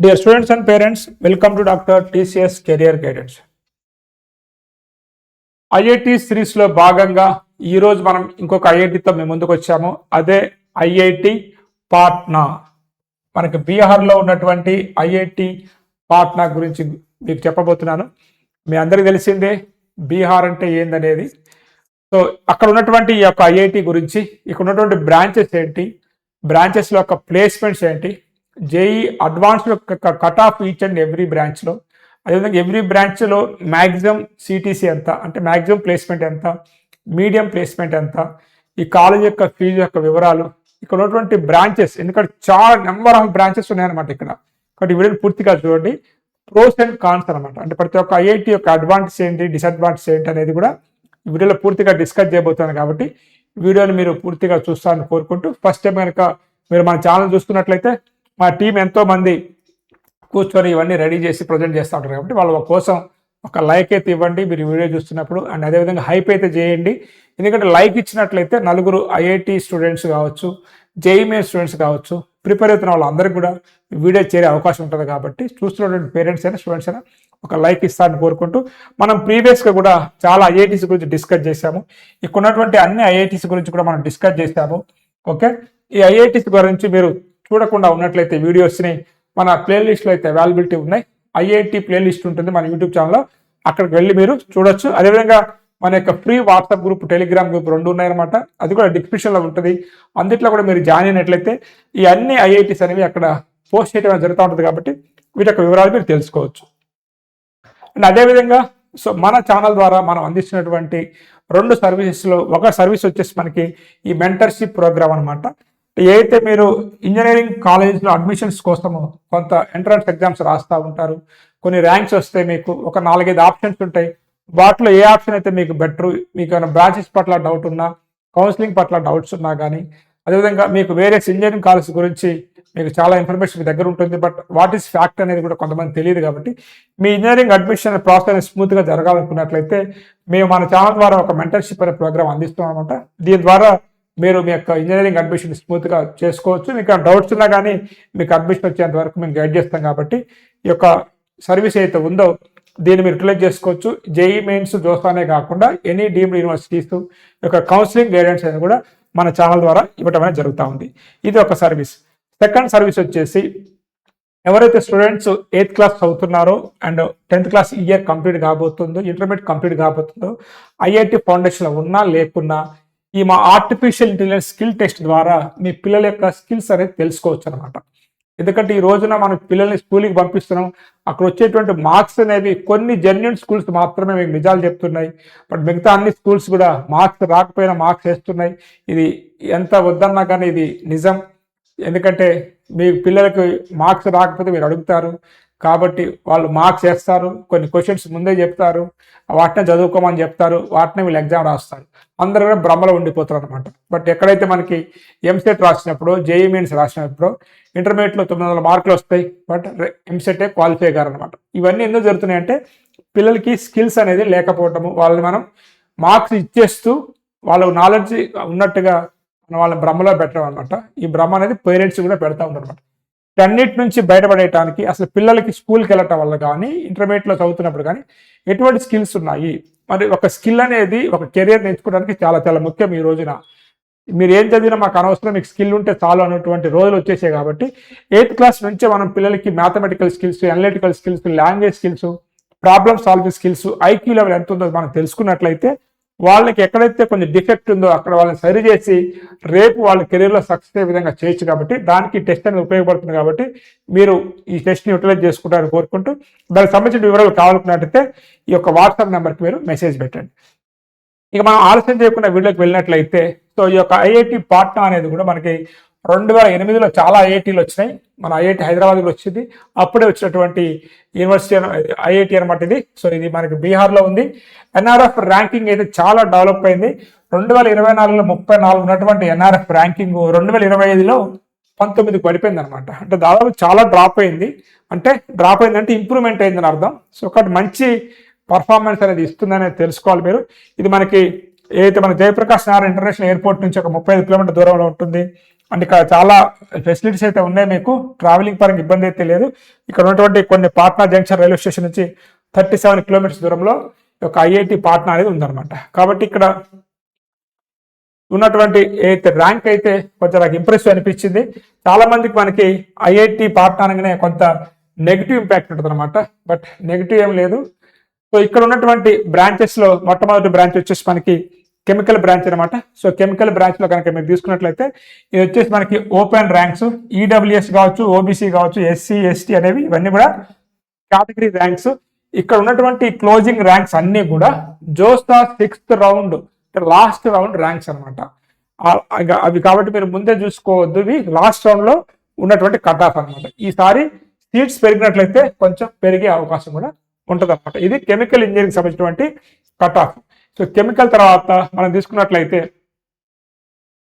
Dear students and parents, welcome to Dr. TCS career guidance IIT సిరీస్లో భాగంగా ఈరోజు మనం ఇంకొక ఐఐటితో మేము ముందుకు వచ్చాము. అదే ఐఐటి పాట్నా మనకి బీహార్లో ఉన్నటువంటి ఐఐటి పాట్నా గురించి మీకు చెప్పబోతున్నాను. మీ అందరికీ తెలిసిందే బీహార్ అంటే ఏందనేది. సో అక్కడ ఉన్నటువంటి ఈ యొక్క ఐఐటి గురించి ఇక్కడ ఉన్నటువంటి బ్రాంచెస్ ఏంటి బ్రాంచెస్లో యొక్క ప్లేస్మెంట్స్ ఏంటి JE advanced cut off each and every బ్రాంచ్లో. అదేవిధంగా ఎవ్రీ బ్రాంచ్లో మ్యాక్సిమం సిటీసీ ఎంత అంటే మ్యాక్సిమం ప్లేస్మెంట్ ఎంత మీడియం ప్లేస్మెంట్ ఎంత ఈ కాలేజ్ యొక్క ఫీజు యొక్క వివరాలు ఇక్కడ ఉన్నటువంటి బ్రాంచెస్ ఎందుకంటే చాలా నెంబర్ ఆఫ్ బ్రాంచెస్ ఉన్నాయన్నమాట ఇక్కడ. కాబట్టి వీడియో పూర్తిగా చూడండి. ప్రోస్ అండ్ కాన్స్ అనమాట అంటే ప్రతి ఒక్క ఐఐటి యొక్క అడ్వాంటేజ్ ఏంటి డిసడ్వాంటేజ్ ఏంటి అనేది కూడా వీడియోలో పూర్తిగా డిస్కస్ చేయబోతున్నాను కాబట్టి వీడియోని మీరు పూర్తిగా చూస్తారని కోరుకుంటూ ఫస్ట్ టైం కనుక మీరు మన ఛానల్ చూస్తున్నట్లయితే మా టీం ఎంతోమంది కూర్చొని ఇవన్నీ రెడీ చేసి ప్రజెంట్ చేస్తూ ఉంటారు కాబట్టి వాళ్ళ కోసం ఒక లైక్ అయితే ఇవ్వండి. మీరు వీడియో చూస్తున్నప్పుడు అండ్ అదేవిధంగా హైప్ అయితే చేయండి. ఎందుకంటే లైక్ ఇచ్చినట్లయితే నలుగురు ఐఐటి స్టూడెంట్స్ కావచ్చు జేఈమే స్టూడెంట్స్ కావచ్చు ప్రిపేర్ అవుతున్న వాళ్ళందరికీ కూడా వీడియో చేరే అవకాశం ఉంటుంది కాబట్టి చూస్తున్నటువంటి పేరెంట్స్ అయినా స్టూడెంట్స్ అయినా ఒక లైక్ ఇస్తారని కోరుకుంటూ మనం ప్రీవియస్గా కూడా చాలా ఐఐటీస్ గురించి డిస్కస్ చేశాము. ఇక్కడ ఉన్నటువంటి అన్ని ఐఐటీస్ గురించి కూడా మనం డిస్కస్ చేశాము. ఓకే? ఈ ఐఐటీస్ గురించి మీరు చూడకుండా ఉన్నట్లయితే వీడియోస్ని మన ప్లేలిస్ట్లో అయితే అవైలబిలిటీ ఉన్నాయి. ఐఐటి ప్లేలిస్ట్ ఉంటుంది మన యూట్యూబ్ ఛానల్లో. అక్కడికి వెళ్ళి మీరు చూడొచ్చు. అదేవిధంగా మన యొక్క free WhatsApp group Telegram group రెండు ఉన్నాయన్నమాట. అది కూడా డిస్క్రిప్షన్లో ఉంటుంది. అందుట్లో కూడా మీరు జాయిన్ అయినట్లయితే ఈ అన్ని ఐఐటీస్ అనేవి అక్కడ పోస్ట్ చేయడం జరుగుతూ ఉంటుంది కాబట్టి వీటి యొక్క వివరాలు మీరు తెలుసుకోవచ్చు. అండ్ అదేవిధంగా సో మన ఛానల్ ద్వారా మనం అందిస్తున్నటువంటి రెండు సర్వీసెస్లో ఒక సర్వీస్ వచ్చేసి మనకి ఈ మెంటర్షిప్ ప్రోగ్రామ్ అనమాట ఏదైతే మీరు ఇంజనీరింగ్ కాలేజ్లో అడ్మిషన్స్ కోసము కొంత ఎంట్రన్స్ ఎగ్జామ్స్ రాస్తూ ఉంటారు కొన్ని ర్యాంక్స్ వస్తే మీకు ఒక నాలుగైదు ఆప్షన్స్ ఉంటాయి. వాటిలో ఏ ఆప్షన్ అయితే మీకు బెటర్? మీకు ఏమైనా బ్రాంచెస్ పట్ల డౌట్ ఉన్నా కౌన్సిలింగ్ పట్ల డౌట్స్ ఉన్నా కానీ అదేవిధంగా మీకు వేరే ఇంజనీరింగ్ కాలేజ్ గురించి మీకు చాలా ఇన్ఫర్మేషన్ మీ దగ్గర ఉంటుంది. బట్ వాట్ ఈస్ ఫ్యాక్ట్ అనేది కూడా కొంతమంది తెలియదు కాబట్టి మీ ఇంజనీరింగ్ అడ్మిషన్ ప్రాసెస్ స్మూత్గా జరగాలనుకున్నట్లయితే మేము మన ఛానల్ ద్వారా ఒక మెంటర్షిప్ అనే ప్రోగ్రామ్ అందిస్తాం అనమాట దీని ద్వారా మీరు మీ యొక్క ఇంజనీరింగ్ అడ్మిషన్ స్మూత్గా చేసుకోవచ్చు. మీకు డౌట్స్ ఉన్నా కానీ మీకు అడ్మిషన్ వచ్చేంత వరకు మేము గైడ్ చేస్తాం కాబట్టి ఈ యొక్క సర్వీస్ అయితే ఉందో దీన్ని మీరు యూటిలైజ్ చేసుకోవచ్చు. జేఈ మెయిన్స్ జోస్తానే కాకుండా ఎనీ డీమ్డ్ యూనివర్సిటీస్ యొక్క కౌన్సిలింగ్ గైడెన్స్ అనేది కూడా మన ఛానల్ ద్వారా ఇవ్వటం అనేది జరుగుతూ ఉంది. ఇది ఒక సర్వీస్. సెకండ్ సర్వీస్ వచ్చేసి ఎవరైతే students eighth class చదువుతున్నారో and tenth class year complete కాబోతుందో intermediate complete కాబోతుందో ఐఐటి ఫౌండేషన్లో ఉన్నా లేకున్నా ఈ మా ఆర్టిఫిషియల్ ఇంటెలిజెన్స్ స్కిల్ టెస్ట్ ద్వారా మీ పిల్లల యొక్క స్కిల్స్ అనేది తెలుసుకోవచ్చు అనమాట ఎందుకంటే ఈ రోజున మనం పిల్లల్ని స్కూల్కి పంపిస్తున్నాం. అక్కడ వచ్చేటువంటి మార్క్స్ అనేవి కొన్ని జెన్యున్ స్కూల్స్ మాత్రమే మీకు నిజాలు చెప్తున్నాయి. బట్ మిగతా అన్ని స్కూల్స్ కూడా మార్క్స్ రాకపోయినా మార్క్స్ వేస్తున్నాయి. ఇది ఎంత వద్దన్నా కానీ ఇది నిజం. ఎందుకంటే మీ పిల్లలకు మార్క్స్ రాకపోతే మీరు అడుగుతారు. కాబట్టి వాళ్ళు మార్క్స్ వేస్తారు కొన్ని క్వశ్చన్స్ ముందే చెప్తారు వాటినే చదువుకోమని చెప్తారు వాటినే వీళ్ళు ఎగ్జామ్ రాస్తారు. అందరూ కూడా భ్రమలో ఉండిపోతారు అనమాట బట్ ఎక్కడైతే మనకి ఎంసెట్ రాసినప్పుడు జేఈ మీన్స్ రాసినప్పుడు ఇంటర్మీడియట్లో తొమ్మిది వందల మార్కులు వస్తాయి బట్ ఎంసెటే క్వాలిఫై గారు అనమాట ఇవన్నీ ఎందుకు జరుగుతున్నాయి అంటే పిల్లలకి స్కిల్స్ అనేది లేకపోవటము వాళ్ళని మనం మార్క్స్ ఇచ్చేస్తూ వాళ్ళ నాలెడ్జ్ ఉన్నట్టుగా వాళ్ళని భ్రమలో పెట్టడం అనమాట ఈ భ్రమ అనేది పేరెంట్స్ కూడా పెడతా ఉంటారు అనమాట అన్నిటి నుంచి బయటపడేయటానికి అసలు పిల్లలకి స్కూల్కి వెళ్ళటం వల్ల కానీ ఇంటర్మీడియట్లో చదువుతున్నప్పుడు కానీ ఎటువంటి స్కిల్స్ ఉన్నాయి? మరి ఒక స్కిల్ అనేది ఒక కెరియర్ నేర్చుకోవడానికి చాలా చాలా ముఖ్యం ఈ రోజున. మీరు ఏం చదివినా మాకు అనవసరం మీకు స్కిల్ ఉంటే చాలు అన్నటువంటి రోజులు వచ్చేసాయి కాబట్టి ఎయిత్ క్లాస్ నుంచే మనం పిల్లలకి mathematical skills analytical skills language skills problem solving skills IQ level ఎంత ఉందో మనం తెలుసుకున్నట్లయితే వాళ్ళకి ఎక్కడైతే కొంచెం డిఫెక్ట్ ఉందో అక్కడ వాళ్ళని సరి చేసి రేపు వాళ్ళ కెరీర్లో సక్సెస్ అయ్యే విధంగా చేయొచ్చు కాబట్టి దానికి టెస్ట్ అనేది ఉపయోగపడుతుంది కాబట్టి మీరు ఈ టెస్ట్ని యూటిలైజ్ చేసుకుంటారని కోరుకుంటూ దానికి సంబంధించిన వివరాలు కావాలనుకున్నట్టయితే ఈ యొక్క వాట్సాప్ నెంబర్కి మీరు మెసేజ్ పెట్టండి. ఇక మనం ఆలస్యం చేయకుండా వీడియోకి వెళ్ళినట్లయితే సో ఈ యొక్క ఐఐటి పాట్నా అనేది కూడా మనకి రెండు వేల ఎనిమిదిలో చాలా ఐఐటీలు వచ్చినాయి. మన ఐఐటి హైదరాబాద్లో వచ్చింది. అప్పుడే వచ్చినటువంటి యూనివర్సిటీ ఐఐటి అనమాట ఇది. సో ఇది మనకి బీహార్లో ఉంది. ఎన్ఆర్ఎఫ్ ర్యాంకింగ్ అయితే చాలా డెవలప్ అయింది. రెండు వేల ఇరవై నాలుగులో ముప్పై నాలుగు ఉన్నటువంటి ఎన్ఆర్ఎఫ్ ర్యాంకింగ్ రెండు వేల ఇరవై ఐదులో పంతొమ్మిదికి పడిపోయింది అనమాట అంటే దాదాపు చాలా డ్రాప్ అయింది. అంటే డ్రాప్ అయిందంటే ఇంప్రూవ్మెంట్ అయిందని అర్థం. సో ఒకటి మంచి పర్ఫార్మెన్స్ అనేది ఇస్తుందని తెలుసుకోవాలి మీరు. ఇది మనకి ఏదైతే మన జయప్రకాష్ నారాయణ ఇంటర్నేషనల్ ఎయిర్పోర్ట్ నుంచి ఒక ముప్పై ఐదు కిలోమీటర్ దూరంలో ఉంటుంది. అండ్ ఇక్కడ చాలా ఫెసిలిటీస్ అయితే ఉన్నాయి మీకు. ట్రావెలింగ్ పరంగా ఇబ్బంది అయితే లేదు. ఇక్కడ ఉన్నటువంటి కొన్ని పాట్నా జంక్షన్ రైల్వే స్టేషన్ నుంచి థర్టీ సెవెన్ కిలోమీటర్స్ దూరంలో ఒక ఐఐటి పాట్నా అనేది ఉందన్నమాట. కాబట్టి ఇక్కడ ఉన్నటువంటి ఏదైతే ర్యాంక్ అయితే కొంచెం నాకు ఇంప్రెసివ్ అనిపించింది. చాలా మందికి మనకి ఐఐటి పాట్నా అనగానే కొంత నెగిటివ్ ఇంపాక్ట్ ఉంటుంది అనమాట బట్ నెగిటివ్ ఏం లేదు. సో ఇక్కడ ఉన్నటువంటి బ్రాంచెస్లో మొట్టమొదటి బ్రాంచ్ వచ్చేసి మనకి కెమికల్ బ్రాంచ్ అనమాట సో కెమికల్ బ్రాంచ్లో కనుక మీరు తీసుకున్నట్లయితే ఇది వచ్చేసి మనకి ఓపెన్ ర్యాంక్స్ ఈడబ్ల్యూఎస్ కావచ్చు ఓబీసీ కావచ్చు ఎస్సీ ఎస్టీ అనేవి ఇవన్నీ కూడా కేటగిరీ ర్యాంక్స్ ఇక్కడ ఉన్నటువంటి క్లోజింగ్ ర్యాంక్స్ అన్ని కూడా JoSAA sixth round last round ranks అనమాట అవి కాబట్టి మీరు ముందే చూసుకోవద్దు ఇవి లాస్ట్ రౌండ్లో ఉన్నటువంటి కట్ ఆఫ్ అనమాట ఈసారి సీట్స్ పెరిగినట్లయితే కొంచెం పెరిగే అవకాశం కూడా ఉంటుంది అనమాట ఇది కెమికల్ ఇంజనీరింగ్ సంబంధించినటువంటి కట్ ఆఫ్ సో కెమికల్ తర్వాత మనం తీసుకున్నట్లయితే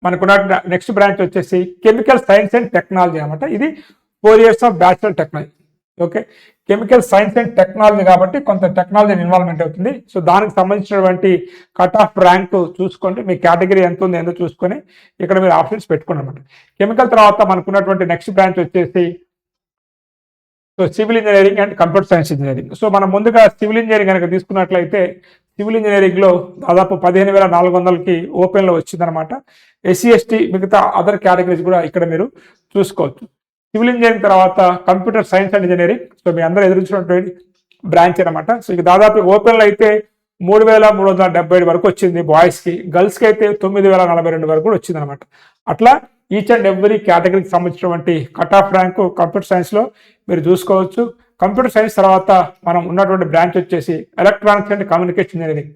మనకున్న నెక్స్ట్ బ్రాంచ్ వచ్చేసి కెమికల్ సైన్స్ అండ్ టెక్నాలజీ అనమాట ఇది four years of bachelor technology okay chemical science and technology కాబట్టి కొంత టెక్నాలజీ ఇన్వాల్వ్మెంట్ అవుతుంది. సో దానికి సంబంధించినటువంటి కట్ ఆఫ్ ర్యాంక్ చూసుకోండి. మీ కేటగిరీ ఎంత ఉంది ఏందో చూసుకొని ఇక్కడ మీరు ఆప్షన్స్ పెట్టుకోండి అనమాట కెమికల్ తర్వాత మనకున్నటువంటి నెక్స్ట్ బ్రాంచ్ వచ్చేసి so civil engineering and computer science engineering so మనం ముందుగా సివిల్ ఇంజనీరింగ్ కనుక తీసుకున్నట్లయితే సివిల్ ఇంజనీరింగ్లో దాదాపు పదిహేను వేల నాలుగు వందలకి ఓపెన్లో వచ్చిందనమాట ఎస్సీ ఎస్టీ మిగతా అదర్ కేటగిరీస్ కూడా ఇక్కడ మీరు చూసుకోవచ్చు. సివిల్ ఇంజనీరింగ్ తర్వాత computer science and engineering. So మీ అందరూ ఎదురించినటువంటి బ్రాంచ్ అనమాట సో ఇక దాదాపు ఓపెన్లో అయితే మూడు వేల మూడు వందల డెబ్బై ఏడు వరకు వచ్చింది బాయ్స్కి గర్ల్స్కి అయితే తొమ్మిది వేల నలభై రెండు వరకు కూడా వచ్చింది అనమాట అట్లా ఈచ్ అండ్ ఎవ్రీ కేటగిరీకి సంబంధించినటువంటి కట్ ఆఫ్ ర్యాంకు కంప్యూటర్ సైన్స్లో మీరు చూసుకోవచ్చు. కంప్యూటర్ సైన్స్ తర్వాత మనం ఉన్నటువంటి బ్రాంచ్ వచ్చేసి electronics and communication engineering.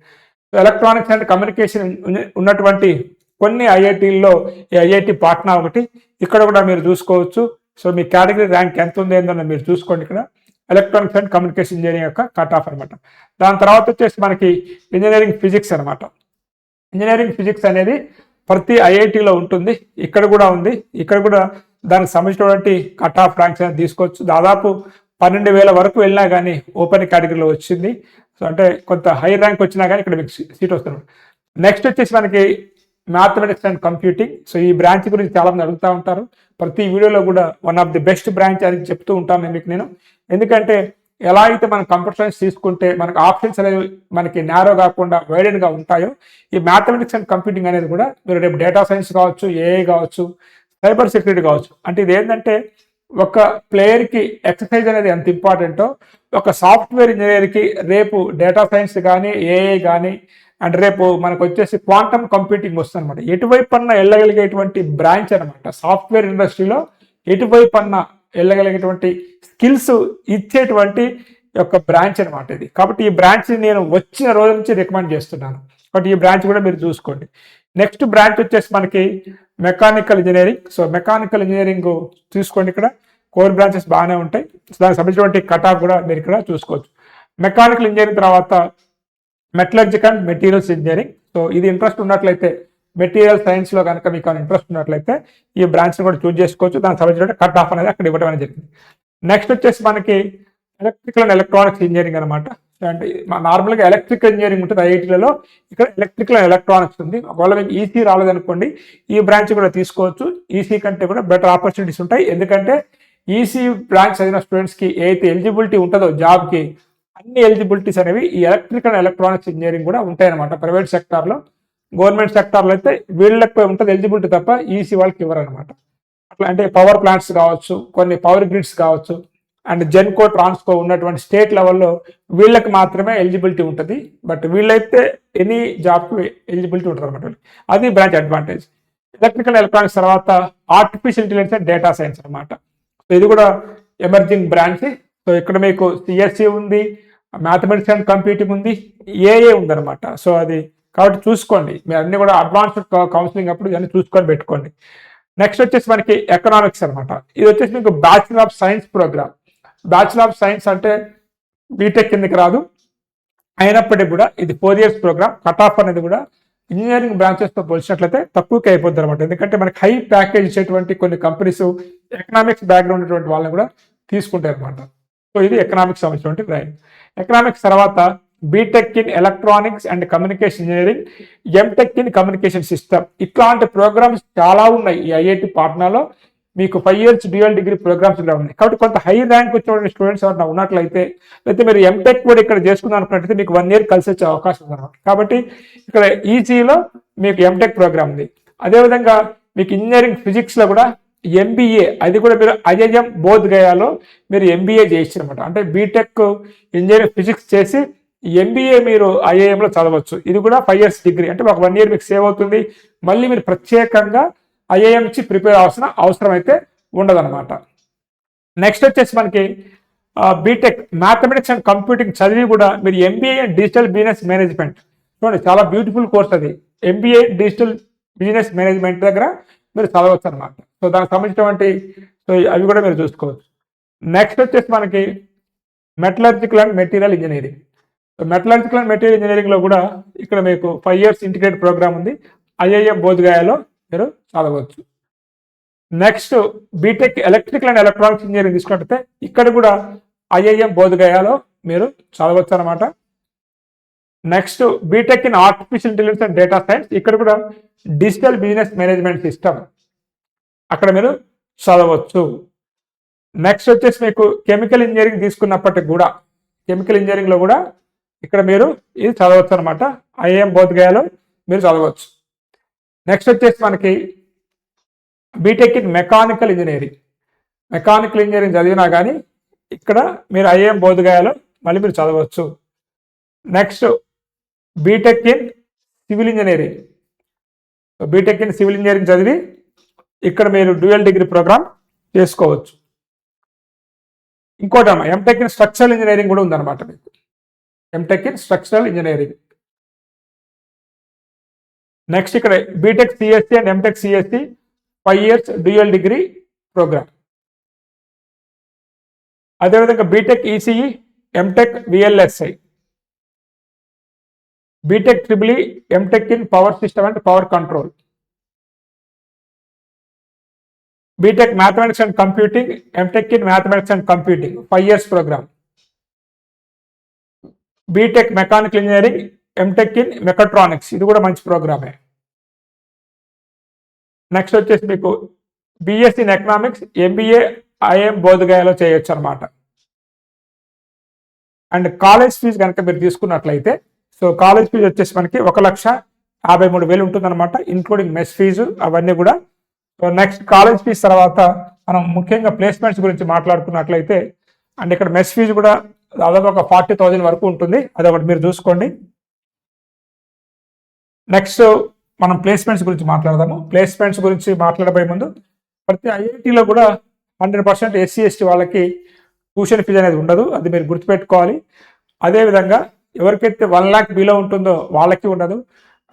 Electronics and communication ఉన్నటువంటి కొన్ని ఐఐటీల్లో ఈ ఐఐటి పాట్నా ఒకటి. ఇక్కడ కూడా మీరు చూసుకోవచ్చు. సో మీ కేటగిరీ ర్యాంక్ ఎంత ఉంది ఏందని మీరు చూసుకోండి ఇక్కడ. ఎలక్ట్రానిక్స్ అండ్ కమ్యూనికేషన్ ఇంజనీరింగ్ యొక్క కట్ ఆఫ్ అనమాట దాని తర్వాత వచ్చేసి మనకి ఇంజనీరింగ్ ఫిజిక్స్ అనమాట ఇంజనీరింగ్ ఫిజిక్స్ అనేది ప్రతి ఐఐటిలో ఉంటుంది. ఇక్కడ కూడా ఉంది. ఇక్కడ కూడా దానికి సంబంధించినటువంటి కట్ ఆఫ్ ర్యాంక్స్ అనేది తీసుకోవచ్చు. దాదాపు పన్నెండు వేల వరకు వెళ్ళినా కానీ ఓపెన్ కేటగిరీలో వచ్చింది. సో అంటే కొంత హై ర్యాంక్ వచ్చినా కానీ ఇక్కడ మీకు సీట్ వస్తుంది. నెక్స్ట్ వచ్చేసి మనకి మ్యాథమెటిక్స్ అండ్ కంప్యూటింగ్. సో ఈ బ్రాంచ్ గురించి చాలామంది అడుగుతూ ఉంటారు. ప్రతి వీడియోలో కూడా one of the best branch అని చెప్తూ ఉంటాను మీకు నేను. ఎందుకంటే ఎలా అయితే మనం కంప్యూటర్ సైన్స్ తీసుకుంటే మనకు ఆప్షన్స్ అనేవి మనకి నేరో కాకుండా వైడెడ్గా ఉంటాయో ఈ మ్యాథమెటిక్స్ అండ్ కంప్యూటింగ్ అనేది కూడా మీరు రేపు డేటా సైన్స్ కావచ్చు ఏఐ కావచ్చు సైబర్ సెక్యూరిటీ కావచ్చు. అంటే ఇది ఏంటంటే ఒక ప్లేయర్కి ఎక్సర్సైజ్ అనేది ఎంత ఇంపార్టెంటో ఒక సాఫ్ట్వేర్ ఇంజనీర్కి రేపు డేటా సైన్స్ కానీ ఏఐ కానీ అండ్ రేపు మనకు వచ్చేసి క్వాంటమ్ కంప్యూటింగ్ వస్తుంది అనమాట ఎటువైపు అన్న వెళ్ళగలిగేటువంటి బ్రాంచ్ అనమాట సాఫ్ట్వేర్ ఇండస్ట్రీలో ఎటువైపు అన్న వెళ్ళగలిగేటువంటి స్కిల్స్ ఇచ్చేటువంటి యొక్క బ్రాంచ్ అనమాట ఇది. కాబట్టి ఈ బ్రాంచ్ నేను వచ్చిన రోజు నుంచి రికమెండ్ చేస్తున్నాను. కాబట్టి ఈ బ్రాంచ్ కూడా మీరు చూసుకోండి. నెక్స్ట్ బ్రాంచ్ వచ్చేసి మనకి mechanical engineering. So mechanical engineering చూసుకోండి ఇక్కడ. కోర్ బ్రాంచెస్ బాగానే ఉంటాయి. దానికి సంబంధించినటువంటి కట్ కూడా మీరు ఇక్కడ చూసుకోవచ్చు. మెకానికల్ ఇంజనీరింగ్ తర్వాత metallurgical and materials engineering. So ఇది ఇంట్రెస్ట్ ఉన్నట్లయితే మెటీరియల్ సైన్స్లో కనుక మీకు ఇంట్రెస్ట్ ఉన్నట్లయితే ఈ బ్రాంచ్ని కూడా చూజ్ చేసుకోవచ్చు. దానికి సంబంధించిన కట్ ఆఫ్ అనేది అక్కడ ఇవ్వడం అనేది జరిగింది. నెక్స్ట్ వచ్చేసి మనకి ఎలక్ట్రికల్ అండ్ ఎలక్ట్రానిక్స్ ఇంజనీరింగ్ అనమాట అంటే నార్మల్గా ఎలక్ట్రిక్ ఇంజనీరింగ్ ఉంటుంది ఐఐటీలలో. ఇక్కడ ఎలక్ట్రికల్ ఎలక్ట్రానిక్స్ ఉంది. ఒకవేళ మీకు ఈసీ రాలేదనుకోండి ఈ బ్రాంచ్ కూడా తీసుకోవచ్చు. ఈసీ కంటే కూడా బెటర్ ఆపర్చునిటీస్ ఉంటాయి. ఎందుకంటే ఈసీ బ్రాంచ్ చదివిన స్టూడెంట్స్కి ఏదైతే ఎలిజిబిలిటీ ఉంటుందో జాబ్కి అన్ని ఎలిజిబిలిటీస్ అనేవి ఈ ఎలక్ట్రికల్ ఎలక్ట్రానిక్స్ ఇంజనీరింగ్ కూడా ఉంటాయన్నమాట ప్రైవేట్ సెక్టార్లో. గవర్నమెంట్ సెక్టార్లో అయితే వీళ్ళకి ఉంటుంది ఎలిజిబిలిటీ తప్ప ఈసీ వాళ్ళకి ఇవ్వరు అనమాట అట్లా అంటే పవర్ ప్లాంట్స్ కావచ్చు కొన్ని పవర్ గ్రిడ్స్ కావచ్చు అండ్ జెన్కో ట్రాన్స్కో ఉన్నటువంటి స్టేట్ లెవెల్లో వీళ్ళకి మాత్రమే ఎలిజిబిలిటీ ఉంటుంది. బట్ వీళ్ళైతే ఎనీ జాబ్కి ఎలిజిబిలిటీ ఉంటుంది అనమాట అది బ్రాంచ్ అడ్వాంటేజ్. ఎలక్ట్రికల్ ఎలక్ట్రానిక్స్ తర్వాత artificial intelligence and data science అనమాట సో ఇది కూడా ఎమర్జింగ్ బ్రాంచ్. సో ఇక్కడ మీకు సిఎస్సి ఉంది మ్యాథమెటిక్స్ అండ్ కంప్యూటింగ్ ఉంది ఏఏ ఉందన్నమాట. సో అది కాబట్టి చూసుకోండి. మీరు అన్ని కూడా అడ్వాన్స్డ్ కౌన్సిలింగ్ అప్పుడు ఇవన్నీ చూసుకొని పెట్టుకోండి. నెక్స్ట్ వచ్చేసి మనకి ఎకనామిక్స్ అనమాట ఇది వచ్చేసి మీకు bachelor of science programme. Bachelor of science అంటే బీటెక్ కిందకి రాదు. అయినప్పటికీ కూడా ఇది four years programme cut off అనేది కూడా ఇంజనీరింగ్ బ్రాంచెస్తో పోల్చినట్లయితే తక్కువకి అయిపోద్ది అనమాట ఎందుకంటే మనకి హై ప్యాకేజ్ ఇచ్చేటువంటి కొన్ని కంపెనీస్ ఎకనామిక్స్ బ్యాక్గ్రౌండ్ ఉన్నటువంటి వాళ్ళని కూడా తీసుకుంటారు అనమాట సో ఇది ఎకనామిక్స్ సంబంధించినటువంటి బ్రాంచ్ ఎకనామిక్స్ తర్వాత BTech in electronics and communication engineering MTech in communication system ఇట్లాంటి ప్రోగ్రామ్స్ చాలా ఉన్నాయి ఈ ఐఐటి పాట్నాలో. మీకు five years dual degree programmes కూడా ఉన్నాయి. కాబట్టి కొంత హై ర్యాంక్ వచ్చిన స్టూడెంట్స్ ఎవరైనా ఉన్నట్లయితే లేకపోతే మీరు ఎంటెక్ కూడా ఇక్కడ చేసుకుందాం అనుకున్నట్లయితే మీకు వన్ ఇయర్ కలిసి వచ్చే అవకాశం ఉంది కాబట్టి ఇక్కడ ఈసీలో మీకు ఎంటెక్ ప్రోగ్రామ్ ఉంది. అదేవిధంగా మీకు ఇంజనీరింగ్ ఫిజిక్స్లో కూడా ఎంబీఏ అది కూడా మీరు అజయం బోధ్ గయాలో మీరు ఎంబీఏ చేయొచ్చు అనమాట అంటే బీటెక్ ఇంజనీరింగ్ ఫిజిక్స్ చేసి ఎంబీఏ మీరు ఐఏఎంలో చదవచ్చు. ఇది కూడా ఫైవ్ ఇయర్స్ డిగ్రీ అంటే ఒక వన్ ఇయర్ మీకు సేవ్ అవుతుంది. మళ్ళీ మీరు ప్రత్యేకంగా ఐఐఎం ప్రిపేర్ అవ్వాల్సిన అవసరం అయితే ఉండదన్నమాట. నెక్స్ట్ వచ్చేసి మనకి బీటెక్ మ్యాథమెటిక్స్ అండ్ కంప్యూటింగ్ చదివి కూడా మీరు ఎంబీఏ డిజిటల్ బిజినెస్ మేనేజ్మెంట్ చూడండి చాలా బ్యూటిఫుల్ కోర్స్ అది. ఎంబీఏ డిజిటల్ బిజినెస్ మేనేజ్మెంట్ దగ్గర మీరు చదవచ్చు అనమాట సో దానికి సంబంధించినటువంటి సో అవి కూడా మీరు చూసుకోవచ్చు. నెక్స్ట్ వచ్చేసి మనకి metallurgical and material engineering metallurgical and material ఇంజనీరింగ్లో కూడా ఇక్కడ మీకు ఫైవ్ ఇయర్స్ ఇంటిగ్రేట్ ప్రోగ్రామ్ ఉంది. ఐఐఎం బోధగాయలో మీరు చదవచ్చు. Next BTech electrical and electronics engineering తీసుకుంటే ఇక్కడ కూడా ఐఐఎం బోధగయాలో మీరు చదవచ్చు అనమాట next BTech in artificial intelligence and data science ఇక్కడ కూడా డిజిటల్ బిజినెస్ మేనేజ్మెంట్ సిస్టమ్ అక్కడ మీరు చదవచ్చు. నెక్స్ట్ వచ్చేసి మీకు కెమికల్ ఇంజనీరింగ్ తీసుకున్నప్పటికి కూడా కెమికల్ ఇంజనీరింగ్లో కూడా ఇక్కడ మీరు ఇది చదవచ్చు అనమాట ఐఏఎం బోధగయాలో మీరు చదవచ్చు. నెక్స్ట్ వచ్చేసి మనకి BTech in mechanical engineering mechanical engineering చదివినా కానీ ఇక్కడ మీరు ఐఏఎం బోధగాయలో మళ్ళీ మీరు చదవచ్చు. Next BTech in civil engineering BTech in civil engineering చదివి ఇక్కడ మీరు డ్యూయల్ డిగ్రీ ప్రోగ్రామ్ చేసుకోవచ్చు. ఇంకోటమ్మా ఎంటెక్ ఇన్ స్ట్రక్చరల్ ఇంజనీరింగ్ కూడా ఉందన్నమాట మీకు. MTech in structural engineering next ఇక్కడ BTech CSE and MTech CSE five years dual degree programme అదేవిధంగా BTech ECE MTech VLSI BTech triple MTech in power system and power control BTech mathematics and computing MTech in mathematics and computing five years programme BTech mechanical engineering MTech in mechatronics ఇది కూడా మంచి ప్రోగ్రామే next వచ్చేసి మీకు BSc in economics MBA IIM బోధగాయలో చేయొచ్చు అనమాట and college fee కనుక మీరు తీసుకున్నట్లయితే సో కాలేజ్ ఫీజు వచ్చేసి మనకి ఒక లక్ష యాభై మూడు వేలు ఉంటుందన్నమాట ఇంక్లూడింగ్ మెస్ ఫీజు అవన్నీ కూడా. సో నెక్స్ట్ కాలేజ్ ఫీజు తర్వాత మనం ముఖ్యంగా ప్లేస్మెంట్స్ గురించి మాట్లాడుకున్నట్లయితే అండ్ ఇక్కడ మెస్ ఫీజు కూడా దాదాపు ఒక ఫార్టీ థౌజండ్ వరకు ఉంటుంది. అది ఒకటి మీరు చూసుకోండి. నెక్స్ట్ మనం ప్లేస్మెంట్స్ గురించి మాట్లాడదాము. ప్లేస్మెంట్స్ గురించి మాట్లాడబోయే ముందు ప్రతి ఐఐటీలో కూడా హండ్రెడ్ పర్సెంట్ ఎస్సీ ఎస్టీ వాళ్ళకి ట్యూషన్ ఫీజు అనేది ఉండదు. అది మీరు గుర్తుపెట్టుకోవాలి. అదేవిధంగా ఎవరికైతే వన్ ల్యాక్ బిలో ఉంటుందో వాళ్ళకి ఉండదు.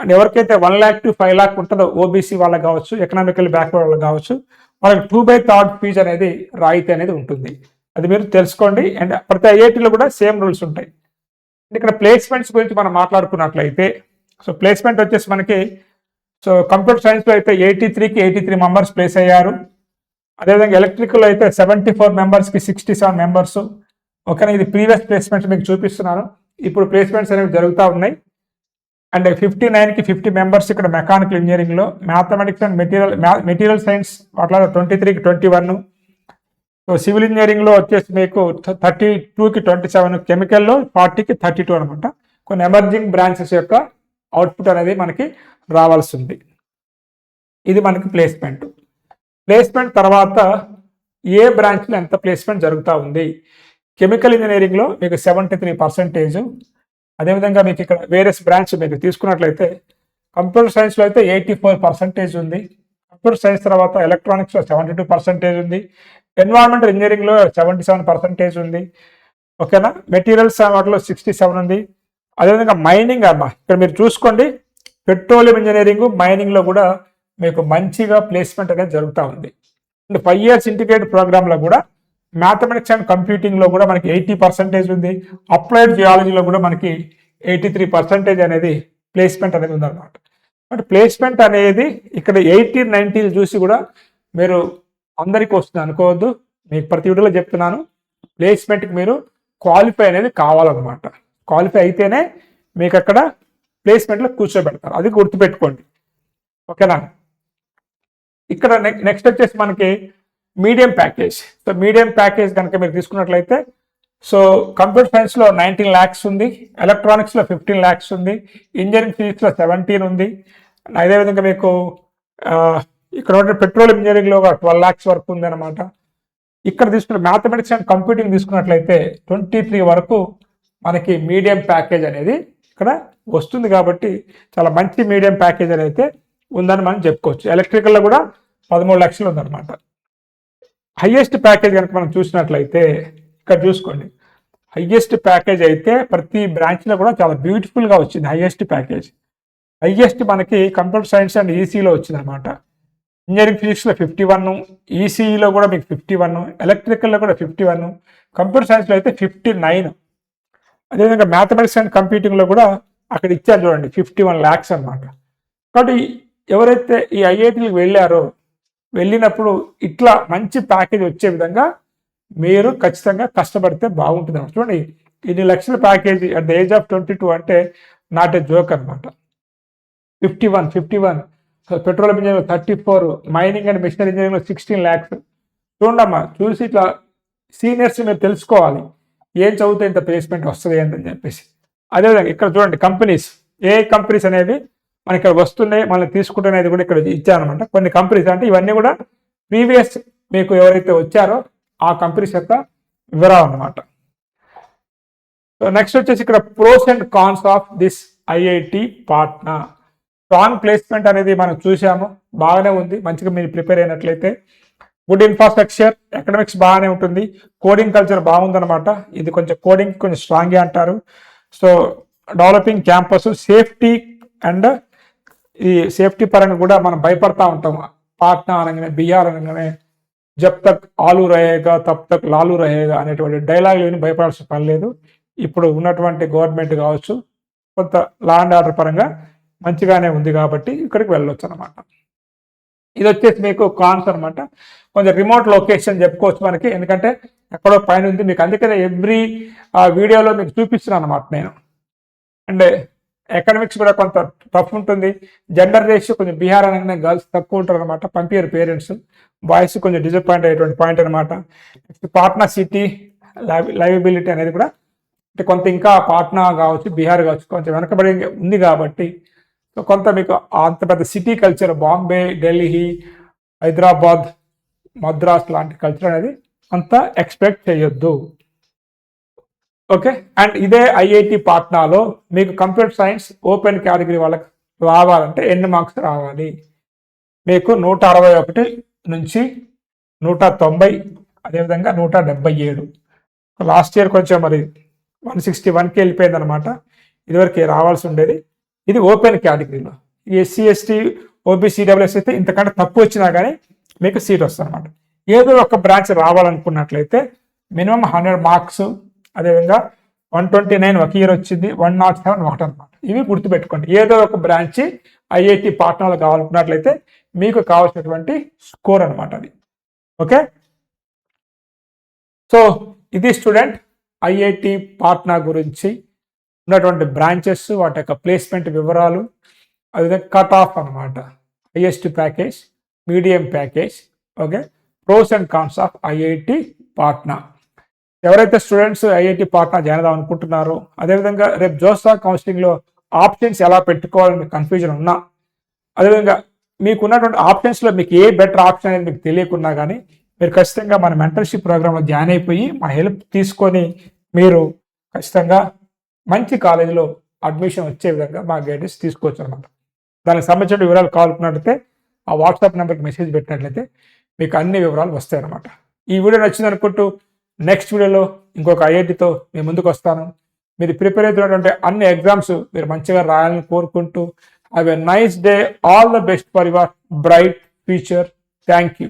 అండ్ ఎవరికైతే one lakh to five lakh ఉంటుందో ఓబీసీ వాళ్ళకి కావచ్చు ఎకనామికల్ బ్యాక్వర్డ్ వాళ్ళకి కావచ్చు వాళ్ళకి టూ బై థర్డ్ ఫీజు అనేది రాయితీ అనేది ఉంటుంది. అది మీరు తెలుసుకోండి. అండ్ ప్రతి ఐఐటీలో కూడా సేమ్ రూల్స్ ఉంటాయి. ఇక్కడ ప్లేస్మెంట్స్ గురించి మనం మాట్లాడుకున్నట్లయితే సో ప్లేస్మెంట్ వచ్చేసి మనకి సో కంప్యూటర్ సైన్స్లో అయితే ఎయిటీ త్రీకి ఎయిటీ త్రీ మెంబర్స్ ప్లేస్ అయ్యారు. అదేవిధంగా ఎలక్ట్రికల్ అయితే సెవెంటీ ఫోర్ మెంబర్స్కి సిక్స్టీ సెవెన్ మెంబర్స్ ఓకేనా? ఇది ప్రీవియస్ ప్లేస్మెంట్స్ మీకు చూపిస్తున్నాను. ఇప్పుడు ప్లేస్మెంట్స్ అనేవి జరుగుతూ ఉన్నాయి. అండ్ ఫిఫ్టీ నైన్కి ఫిఫ్టీ మెంబర్స్ ఇక్కడ మెకానికల్ ఇంజనీరింగ్లో mathematics and material material science అట్లా ట్వంటీ త్రీకి ట్వంటీ వన్ సో సివిల్ ఇంజనీరింగ్లో వచ్చేసి మీకు థర్టీ టూకి ట్వంటీ సెవెన్ కెమికల్లో ఫార్టీకి థర్టీ టూ అనమాట. కొన్ని ఎమర్జింగ్ బ్రాంచెస్ యొక్క అవుట్పుట్ అనేది మనకి రావాల్సి ఉంది ఇది మనకి ప్లేస్మెంట్ ప్లేస్మెంట్ తర్వాత ఏ బ్రాంచ్లో ఎంత ప్లేస్మెంట్ జరుగుతూ ఉంది? కెమికల్ ఇంజనీరింగ్లో మీకు సెవెంటీ త్రీ పర్సెంటేజ్ అదేవిధంగా మీకు ఇక్కడ వేరియస్ బ్రాంచ్ మీకు తీసుకున్నట్లయితే కంప్యూటర్ సైన్స్లో అయితే ఎయిటీ ఫోర్ పర్సెంటేజ్ ఉంది. కంప్యూటర్ సైన్స్ తర్వాత ఎలక్ట్రానిక్స్లో సెవెంటీ టూ పర్సెంటేజ్ ఉంది. ఎన్వైరాన్మెంటల్ ఇంజనీరింగ్లో సెవెంటీ సెవెన్ పర్సెంటేజ్ ఉంది. ఓకేనా మెటీరియల్స్ వాటిలో సిక్స్టీ సెవెన్ ఉంది. అదేవిధంగా మైనింగ్ అమ్మా ఇక్కడ మీరు చూసుకోండి పెట్రోలియం ఇంజనీరింగ్ మైనింగ్లో కూడా మీకు మంచిగా ప్లేస్మెంట్ అనేది జరుగుతూ ఉంది. అండ్ ఫైవ్ ఇయర్స్ ఇంటిగ్రేటెడ్ ప్రోగ్రాంలో కూడా మ్యాథమెటిక్స్ అండ్ కంప్యూటింగ్లో కూడా మనకి ఎయిటీ పర్సెంటేజ్ ఉంది. అప్లైడ్ జియాలజీలో కూడా మనకి ఎయిటీ త్రీ పర్సెంటేజ్ అనేది ప్లేస్మెంట్ అనేది ఉందన్నమాట. బట్ ప్లేస్మెంట్ అనేది ఇక్కడ ఎయిటీ నైన్టీలు చూసి కూడా మీరు అందరికీ వస్తుంది అనుకోవద్దు. మీకు ప్రతి వీడియోలో చెప్తున్నాను. ప్లేస్మెంట్కి మీరు క్వాలిఫై అనేది కావాలన్నమాట. క్వాలిఫై అయితేనే మీకు అక్కడ ప్లేస్మెంట్లో కూర్చోబెడతారు. అది గుర్తుపెట్టుకోండి. ఓకేనా? ఇక్కడ నెక్స్ట్ వచ్చేసి మనకి medium package so medium package కనుక మీరు తీసుకున్నట్లయితే సో కంప్యూటర్ సైన్స్లో నైన్టీన్ ల్యాక్స్ ఉంది ఎలక్ట్రానిక్స్లో ఫిఫ్టీన్ ల్యాక్స్ ఉంది ఇంజనీరింగ్ ఫిజిక్స్లో సెవెంటీన్ ఉంది అదేవిధంగా మీకు ఇక్కడ ఉంటే పెట్రోల్ ఇంజనీరింగ్లో ఒక ట్వెల్వ్ ల్యాక్స్ వరకు ఉంది అనమాట ఇక్కడ తీసుకున్న మ్యాథమెటిక్స్ అండ్ కంప్యూటింగ్ తీసుకున్నట్లయితే ట్వంటీ త్రీ వరకు మనకి మీడియం ప్యాకేజ్ అనేది ఇక్కడ వస్తుంది కాబట్టి చాలా మంచి మీడియం ప్యాకేజ్ అనేది అయితే ఉందని మనం చెప్పుకోవచ్చు. ఎలక్ట్రికల్లో కూడా పదమూడు లక్షలు ఉందన్నమాట. హయ్యెస్ట్ ప్యాకేజ్ కనుక మనం చూసినట్లయితే ఇక్కడ చూసుకోండి. హయ్యెస్ట్ ప్యాకేజ్ అయితే ప్రతి బ్రాంచ్లో కూడా చాలా బ్యూటిఫుల్గా వచ్చింది హయ్యెస్ట్ ప్యాకేజ్ హయ్యెస్ట్ మనకి కంప్యూటర్ సైన్స్ అండ్ ఈసీలో వచ్చింది అనమాట ఇంజనీరింగ్ ఫిజిక్స్లో ఫిఫ్టీ వన్ ఈసీఈలో కూడా మీకు ఫిఫ్టీ వన్ ఎలక్ట్రికల్లో కూడా ఫిఫ్టీ వన్ కంప్యూటర్ సైన్స్లో అయితే ఫిఫ్టీ నైన్ అదేవిధంగా మ్యాథమెటిక్స్ అండ్ కంప్యూటింగ్లో కూడా అక్కడ ఇచ్చారు చూడండి ఫిఫ్టీ వన్ ల్యాక్స్ అనమాట కాబట్టి ఎవరైతే ఈ ఐఐటీలకు వెళ్ళారో వెళ్ళినప్పుడు ఇట్లా మంచి ప్యాకేజ్ వచ్చే విధంగా మీరు ఖచ్చితంగా కష్టపడితే బాగుంటుంది అనమాట చూడండి ఇన్ని లక్షల package at the age of twenty two అంటే నాట్ ఏ జోక్ అనమాట fifty one fifty one. Petrol engineering thirty four mining and machinery engineering sixteen lakhs. చూడమ్మా చూసి ఇట్లా సీనియర్స్ మీరు తెలుసుకోవాలి. ఏం చదివితే ఇంత ప్లేస్మెంట్ వస్తుంది ఏంటని చెప్పేసి. అదేవిధంగా ఇక్కడ చూడండి కంపెనీస్ ఏ కంపెనీస్ అనేవి మనకి ఇక్కడ వస్తున్నాయి మనం తీసుకుంటున్నది కూడా ఇక్కడ ఇచ్చారనమాట కొన్ని కంపెనీస్ అంటే ఇవన్నీ కూడా ప్రీవియస్ మీకు ఎవరైతే వచ్చారో ఆ కంపెనీస్ యొక్క వివరాలు అనమాట సో నెక్స్ట్ వచ్చేసి ఇక్కడ pros and cons of this IIT Patna strong placement అనేది మనం చూసాము బాగానే ఉంది మంచిగా మీరు ప్రిపేర్ అయినట్లయితే గుడ్ ఇన్ఫ్రాస్ట్రక్చర్ ఎకనామిక్స్ బాగానే ఉంటుంది. కోడింగ్ కల్చర్ బాగుందన్నమాట. ఇది కొంచెం కోడింగ్ కొంచెం స్ట్రాంగే అంటారు. So developing campus safety and ఈ సేఫ్టీ పరంగా కూడా మనం భయపడతా ఉంటాం పాట్నా అనగానే బిఆర్ అనగానే జబ్ తక్ ఆలు రహేగా తబ్ తక్ లాలు రహేగా అనేటువంటి డైలాగ్ ఏమి భయపడాల్సిన పని లేదు. ఇప్పుడు ఉన్నటువంటి గవర్నమెంట్ కావచ్చు కొంత లా అండ్ ఆర్డర్ పరంగా మంచిగానే ఉంది కాబట్టి ఇక్కడికి వెళ్ళొచ్చు అనమాట ఇది వచ్చేసి మీకు కాన్స్ అనమాట కొంచెం రిమోట్ లొకేషన్ చెప్పుకోవచ్చు మనకి. ఎందుకంటే ఎక్కడో పైన ఉంది. మీకు అందుకనే ఎవ్రీ వీడియోలో మీకు చూపిస్తున్నాను అనమాట నేను. అండ్ ఎకనామిక్స్ కూడా కొంత టఫ్ ఉంటుంది. జెండర్ రేషియో కొంచెం బీహార్ అనగానే గర్ల్స్ తక్కువ ఉంటారు అనమాట పంపియర్ పేరెంట్స్ బాయ్స్ కొంచెం డిసప్పాయింట్ అయ్యేటువంటి పాయింట్ అనమాట నెక్స్ట్ పాట్నా సిటీ లైవబిలిటీ అనేది కూడా అంటే కొంత ఇంకా పాట్నా కావచ్చు బీహార్ కావచ్చు కొంచెం వెనకబడి ఉంది కాబట్టి సో కొంత మీకు అంత పెద్ద సిటీ కల్చర్ బాంబే ఢిల్లీ హైదరాబాద్ మద్రాస్ లాంటి కల్చర్ అనేది అంత ఎక్స్పెక్ట్ చేయొద్దు. ఓకే? అండ్ ఇదే ఐఐటి పాట్నాలో మీకు కంప్యూటర్ సైన్స్ ఓపెన్ కేటగిరీ వాళ్ళకి రావాలంటే ఎన్ని మార్క్స్ రావాలి? మీకు నూట అరవై ఒకటి నుంచి నూట తొంభై అదేవిధంగా నూట డెబ్బై ఏడు. లాస్ట్ ఇయర్ కొంచెం మరి వన్ సిక్స్టీ వన్కి వెళ్ళిపోయింది అనమాట ఇదివరకు రావాల్సి ఉండేది. ఇది ఓపెన్ కేటగిరీలో. ఎస్సీ ఎస్టీ ఓబీసీడబ్ల్యూఎస్ అయితే ఇంతకంటే తప్పు వచ్చినా కానీ మీకు సీట్ వస్తుంది అనమాట ఏదో ఒక బ్రాంచ్ రావాలనుకున్నట్లయితే మినిమం హండ్రెడ్ మార్క్స్ అదేవిధంగా వన్ ట్వంటీ నైన్ ఒక ఇయర్ వచ్చింది వన్ నాట్ సెవెన్ ఒకటి అనమాట ఇవి గుర్తుపెట్టుకోండి. ఏదో ఒక బ్రాంచ్ ఐఐటి పాట్నాలో కావాలనుకున్నట్లయితే మీకు కావాల్సినటువంటి స్కోర్ అనమాట అది. ఓకే? సో ఇది స్టూడెంట్ ఐఐటి పాట్నా గురించి ఉన్నటువంటి బ్రాంచెస్ వాటి యొక్క ప్లేస్మెంట్ వివరాలు అదేవిధంగా కట్ ఆఫ్ అనమాట highest package medium package okay pros and cons of IIT Patna ఎవరైతే స్టూడెంట్స్ ఐఐటి పాట్నా జాయిన్ అవుదాం అనుకుంటున్నారో అదేవిధంగా రేపు జోస్తా కౌన్సిలింగ్లో ఆప్షన్స్ ఎలా పెట్టుకోవాలని కన్ఫ్యూజన్ ఉన్నా అదేవిధంగా మీకు ఉన్నటువంటి ఆప్షన్స్లో మీకు ఏ బెటర్ ఆప్షన్ అనేది మీకు తెలియకున్నా కానీ మీరు ఖచ్చితంగా మన మెంటర్షిప్ ప్రోగ్రాంలో జాయిన్ అయిపోయి మా హెల్ప్ తీసుకొని మీరు ఖచ్చితంగా మంచి కాలేజీలో అడ్మిషన్ వచ్చే విధంగా మా గైడెన్స్ తీసుకోవచ్చు అనమాట దానికి సంబంధించిన వివరాలు కావాలనుకున్నట్లయితే ఆ వాట్సాప్ నెంబర్కి మెసేజ్ పెట్టినట్లయితే మీకు అన్ని వివరాలు వస్తాయన్నమాట. ఈ వీడియో నచ్చింది అనుకుంటూ నెక్స్ట్ వీడియోలో ఇంకొక ఐఐటితో మేము ముందుకు వస్తాను. మీరు ప్రిపేర్ అవుతున్నటువంటి అన్ని ఎగ్జామ్స్ మీరు మంచిగా రాయాలని కోరుకుంటూ have a nice day all the best for your bright future. Thank you.